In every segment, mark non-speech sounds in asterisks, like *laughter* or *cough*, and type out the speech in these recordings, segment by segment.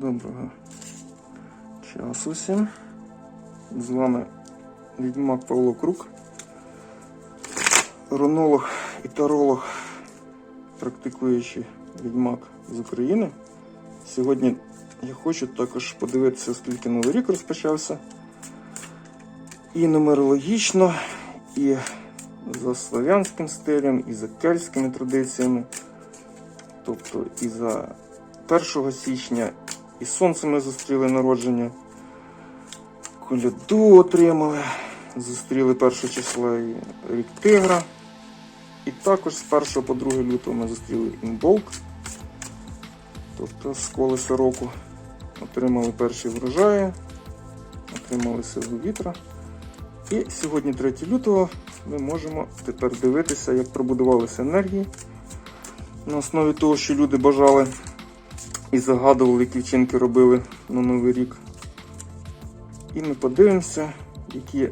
Доброго часу всім. З вами відьмак Павло Крук, ронолог і таролог, практикуючий відьмак з України. Сьогодні я хочу також подивитися, скільки новий рік розпочався. І нумерологічно, і за славянським стилем, і за кельтськими традиціями. Тобто і за 1 січня, і сонце ми зустріли народження. Коляду отримали, зустріли 1 числа і рік тигра. І також з 1 по 2 лютого ми зустріли імболк, тобто з колеса року. Отримали перші врожаї, отримали силу вітра. І сьогодні, 3 лютого, ми можемо тепер дивитися, як пробудувалися енергії на основі того, що люди бажали і загадували, які вчинки робили на Новий рік. І ми подивимося, які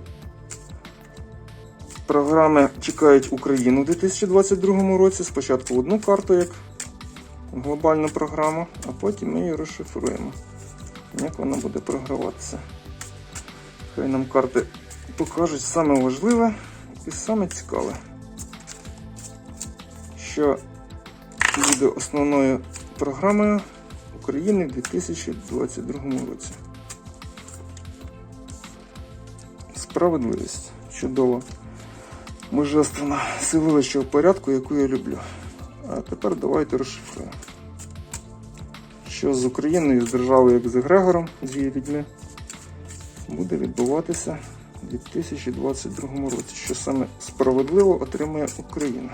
програми чекають Україну у 2022 році. Спочатку одну карту як глобальну програму, а потім ми її розшифруємо. Як вона буде програватися. Хай нам карти покажуть саме важливе і саме цікаве, що буде основною програмою України в 2022 році. Справедливість чудова, божественна вищого порядку, яку я люблю. А тепер давайте розшифруємо. Що з Україною, з державою, як з Егрегором, з її людьми, буде відбуватися у 2022 році, що саме справедливо отримає Україна.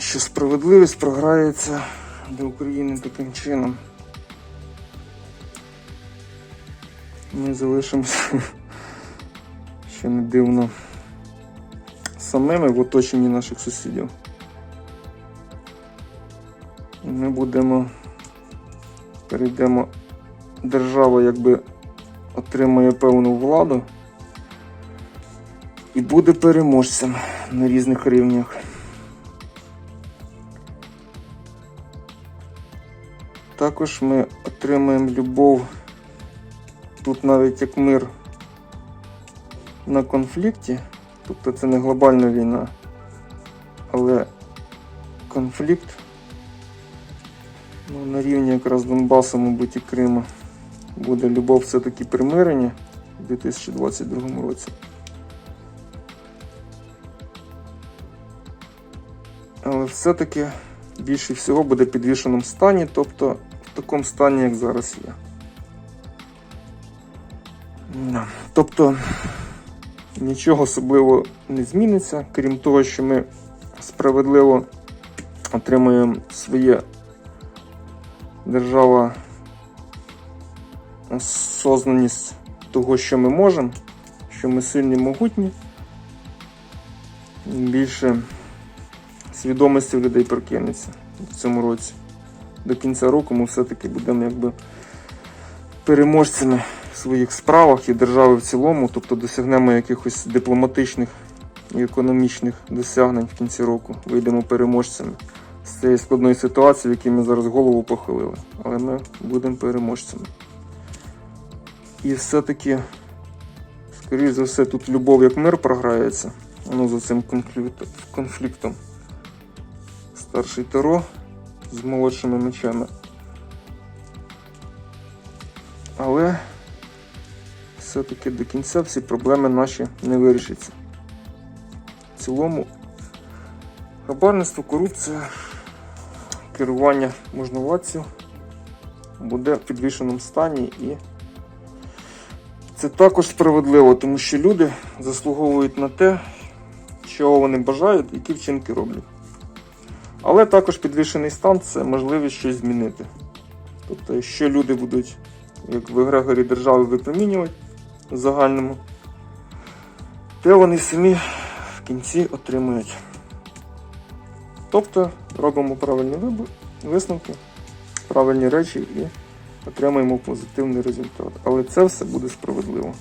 Що справедливість програється для України таким чином. Ми залишимося, *laughs* що не дивно, самими в оточенні наших сусідів. І ми будемо, перейдемо, держава якби отримує певну владу і буде переможцем на різних рівнях. Також ми отримаємо любов тут навіть як мир на конфлікті, тобто це не глобальна війна, але конфлікт ну, на рівні якраз Донбасу, мабуть, і Криму буде любов все-таки примирення у 2022 році. Але все-таки більше всього буде підвішеному стані, тобто такому стані, як зараз є. Тобто нічого особливо не зміниться, крім того, що ми справедливо отримуємо своє держава осознаність того, що ми можемо, що ми сильні могутні. Більше свідомості в людей прокинеться в цьому році. До кінця року ми все-таки будемо якби переможцями в своїх справах і держави в цілому, тобто досягнемо якихось дипломатичних і економічних досягнень в кінці року. Вийдемо переможцями з цієї складної ситуації, в якій ми зараз голову похилили. Але ми будемо переможцями. І все-таки, скоріш за все, тут любов як мир програється. Воно за цим конфліктом- старший Таро з молодшими мечами. Але все-таки до кінця всі проблеми наші не вирішаться. В цілому хабарництво, корупція, керування можновладців буде в підвішеному стані і це також справедливо, тому що люди заслуговують на те, чого вони бажають, які вчинки роблять. Але також підвищений стан це можливість щось змінити. Тобто, якщо люди будуть, як в егрегорі держави, випромінювати в загальному, то вони самі в кінці отримують. Тобто робимо правильні висновки, правильні речі і отримаємо позитивний результат. Але це все буде справедливо.